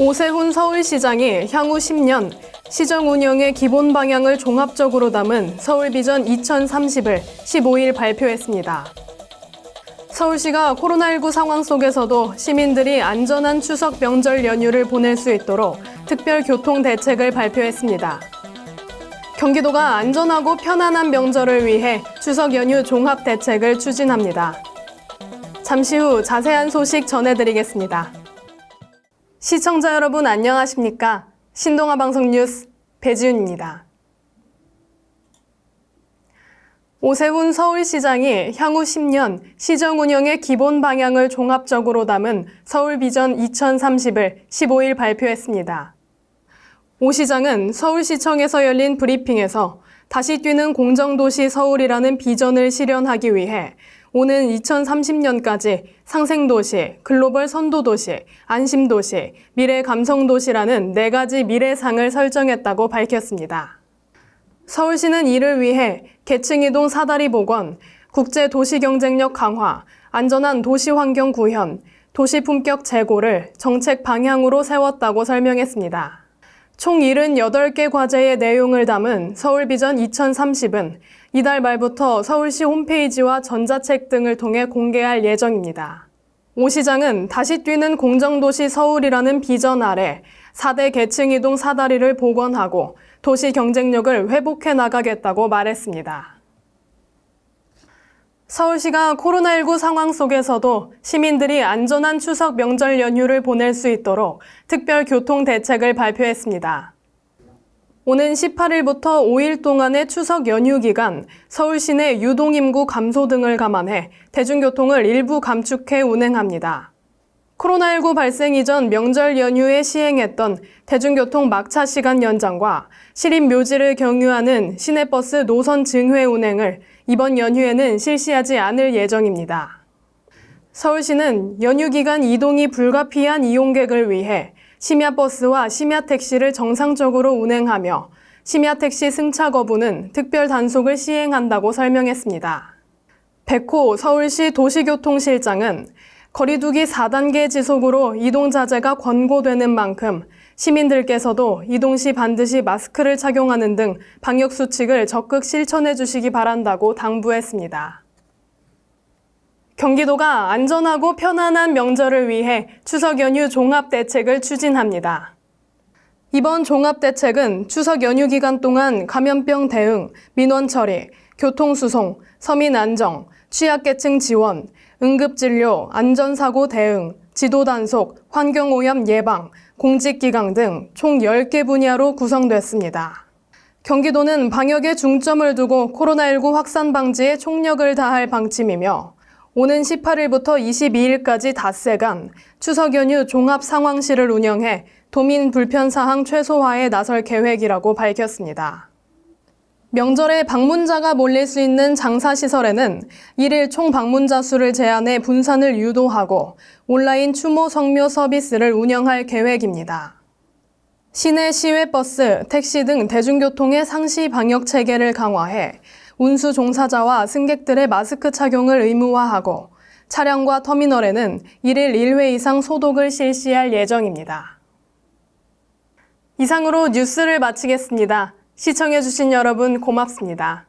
오세훈 서울시장이 향후 10년 시정 운영의 기본 방향을 종합적으로 담은 서울 비전 2030을 15일 발표했습니다. 서울시가 코로나19 상황 속에서도 시민들이 안전한 추석 명절 연휴를 보낼 수 있도록 특별 교통 대책을 발표했습니다. 경기도가 안전하고 편안한 명절을 위해 추석 연휴 종합 대책을 추진합니다. 잠시 후 자세한 소식 전해드리겠습니다. 시청자 여러분 안녕하십니까? 신동아 방송 뉴스 배지윤입니다. 오세훈 서울시장이 향후 10년 시정 운영의 기본 방향을 종합적으로 담은 서울 비전 2030을 15일 발표했습니다. 오 시장은 서울시청에서 열린 브리핑에서 다시 뛰는 공정도시 서울이라는 비전을 실현하기 위해 오는 2030년까지 상생도시, 글로벌 선도도시, 안심도시, 미래 감성도시라는 네 가지 미래상을 설정했다고 밝혔습니다. 서울시는 이를 위해 계층이동 사다리 복원, 국제 도시 경쟁력 강화, 안전한 도시 환경 구현, 도시 품격 제고를 정책 방향으로 세웠다고 설명했습니다. 총 78개 과제의 내용을 담은 서울 비전 2030은 이달 말부터 서울시 홈페이지와 전자책 등을 통해 공개할 예정입니다. 오 시장은 다시 뛰는 공정도시 서울이라는 비전 아래 4대 계층 이동 사다리를 복원하고 도시 경쟁력을 회복해 나가겠다고 말했습니다. 서울시가 코로나19 상황 속에서도 시민들이 안전한 추석 명절 연휴를 보낼 수 있도록 특별 교통 대책을 발표했습니다. 오는 18일부터 5일 동안의 추석 연휴 기간 서울 시내 유동 인구 감소 등을 감안해 대중교통을 일부 감축해 운행합니다. 코로나19 발생 이전 명절 연휴에 시행했던 대중교통 막차 시간 연장과 시립 묘지를 경유하는 시내버스 노선 증회 운행을 이번 연휴에는 실시하지 않을 예정입니다. 서울시는 연휴 기간 이동이 불가피한 이용객을 위해 심야버스와 심야택시를 정상적으로 운행하며 심야택시 승차 거부는 특별 단속을 시행한다고 설명했습니다. 백호 서울시 도시교통실장은 거리두기 4단계 지속으로 이동 자제가 권고되는 만큼 시민들께서도 이동 시 반드시 마스크를 착용하는 등 방역 수칙을 적극 실천해 주시기 바란다고 당부했습니다. 경기도가 안전하고 편안한 명절을 위해 추석 연휴 종합 대책을 추진합니다. 이번 종합 대책은 추석 연휴 기간 동안 감염병 대응, 민원 처리, 교통 수송, 서민 안정, 취약계층 지원, 응급진료, 안전사고 대응, 지도 단속, 환경오염 예방, 공직기강 등 총 10개 분야로 구성됐습니다. 경기도는 방역에 중점을 두고 코로나19 확산 방지에 총력을 다할 방침이며 오는 18일부터 22일까지 닷새간 추석 연휴 종합 상황실을 운영해 도민 불편 사항 최소화에 나설 계획이라고 밝혔습니다. 명절에 방문자가 몰릴 수 있는 장사시설에는 일일 총 방문자 수를 제한해 분산을 유도하고 온라인 추모 성묘 서비스를 운영할 계획입니다. 시내 시외버스, 택시 등 대중교통의 상시 방역 체계를 강화해 운수 종사자와 승객들의 마스크 착용을 의무화하고 차량과 터미널에는 일일 1회 이상 소독을 실시할 예정입니다. 이상으로 뉴스를 마치겠습니다. 시청해주신 여러분 고맙습니다.